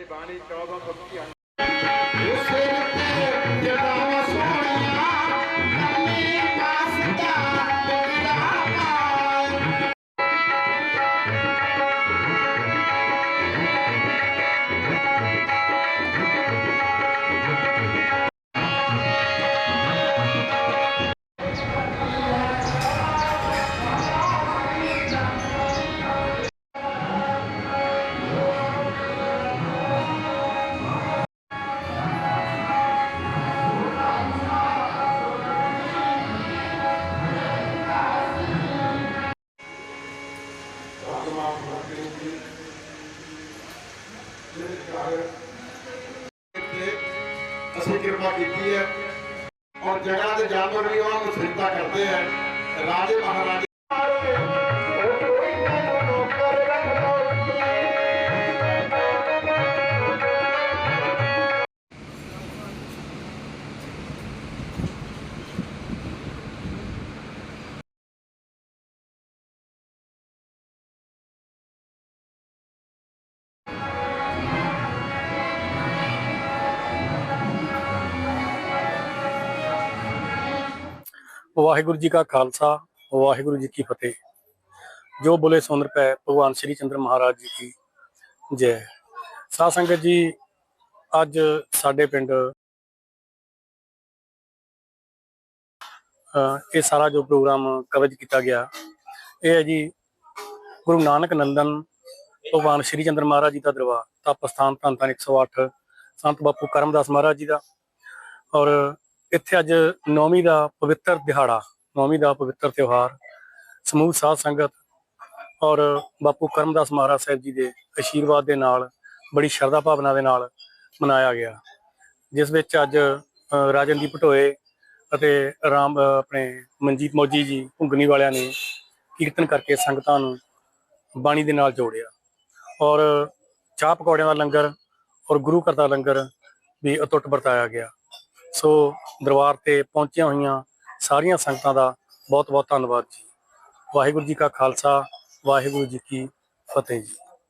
ਇਹ ਬਾਣੀ 1425 ਉਸੇ ਤੇ ਅਸੀਂ ਕਿਰਪਾ ਕੀਤੀ ਹੈ। ਔਰ ਜਗ੍ਹਾ ਦੇ ਜਾਨਵਰ ਵੀ ਉਹਨਾਂ ਨੂੰ ਸਿਰਤਾ ਕਰਦੇ ਹੈ। ਰਾਜੇ ਮਹਾਰਾਜੇ ਵਾਹਿਗੁਰੂ ਜੀ ਕਾ ਖਾਲਸਾ, ਵਾਹਿਗੁਰੂ ਜੀ ਕੀ ਫਤਿਹ। ਜੋ ਬੋਲੇ ਸੁੰਦਰ ਪੈ, ਭਗਵਾਨ ਸ਼੍ਰੀ ਚੰਦਰ ਮਹਾਰਾਜ ਜੀ ਕੀ ਜੈ। ਸਾਧ ਸੰਗਤ ਜੀ, ਅੱਜ ਸਾਡੇ ਪਿੰਡ ਇਹ ਸਾਰਾ ਜੋ ਪ੍ਰੋਗਰਾਮ ਕਵਰੇਜ ਕੀਤਾ ਗਿਆ, ਇਹ ਹੈ ਜੀ ਗੁਰੂ ਨਾਨਕ ਨੰਦਨ, ਭਗਵਾਨ ਸ਼੍ਰੀ ਚੰਦਰ ਮਹਾਰਾਜ ਜੀ ਦਾ ਦਰਬਾਰ, ਤਪ ਸਥਾਨ ਧੰਨ ਧੰਨ 108 ਸੰਤ ਬਾਪੂ ਕਰਮਦਾਸ ਮਹਾਰਾਜ ਜੀ ਦਾ। ਔਰ ਇੱਥੇ ਅੱਜ ਨੌਵੀਂ ਦਾ ਪਵਿੱਤਰ ਦਿਹਾੜਾ ਨੌਵੀਂ ਦਾ ਪਵਿੱਤਰ ਤਿਉਹਾਰ ਸਮੂਹ ਸਾਧ ਸੰਗਤ ਔਰ ਬਾਪੂ ਕਰਮਦਾਸ ਮਹਾਰਾਜ ਸਾਹਿਬ ਜੀ ਦੇ ਅਸ਼ੀਰਵਾਦ ਦੇ ਨਾਲ ਬੜੀ ਸ਼ਰਧਾ ਭਾਵਨਾ ਦੇ ਨਾਲ ਮਨਾਇਆ ਗਿਆ। ਜਿਸ ਵਿੱਚ ਅੱਜ ਅ, ਰਾਜਨਦੀਪ ਢੋਏ ਅਤੇ ਰਾਮ ਆਪਣੇ ਮਨਜੀਤ ਮੋਜੀ ਜੀ ਘੁੰਗਣੀ ਵਾਲਿਆਂ ਨੇ ਕੀਰਤਨ ਕਰਕੇ ਸੰਗਤਾਂ ਨੂੰ ਬਾਣੀ ਦੇ ਨਾਲ ਜੋੜਿਆ। ਔਰ ਚਾਹ ਪਕੌੜਿਆਂ ਦਾ ਲੰਗਰ ਔਰ ਗੁਰੂ ਘਰ ਦਾ ਲੰਗਰ ਵੀ ਅਟੁੱਟ ਵਰਤਾਇਆ ਗਿਆ। ਸੋ ਦਰਬਾਰ ਤੇ ਪਹੁੰਚੀਆਂ ਹੋਈਆਂ ਸਾਰੀਆਂ ਸੰਗਤਾਂ ਦਾ ਬਹੁਤ ਬਹੁਤ ਧੰਨਵਾਦ ਜੀ। ਵਾਹਿਗੁਰੂ ਜੀ ਕਾ ਖਾਲਸਾ, ਵਾਹਿਗੁਰੂ ਜੀ ਕੀ ਫਤਿਹ ਜੀ।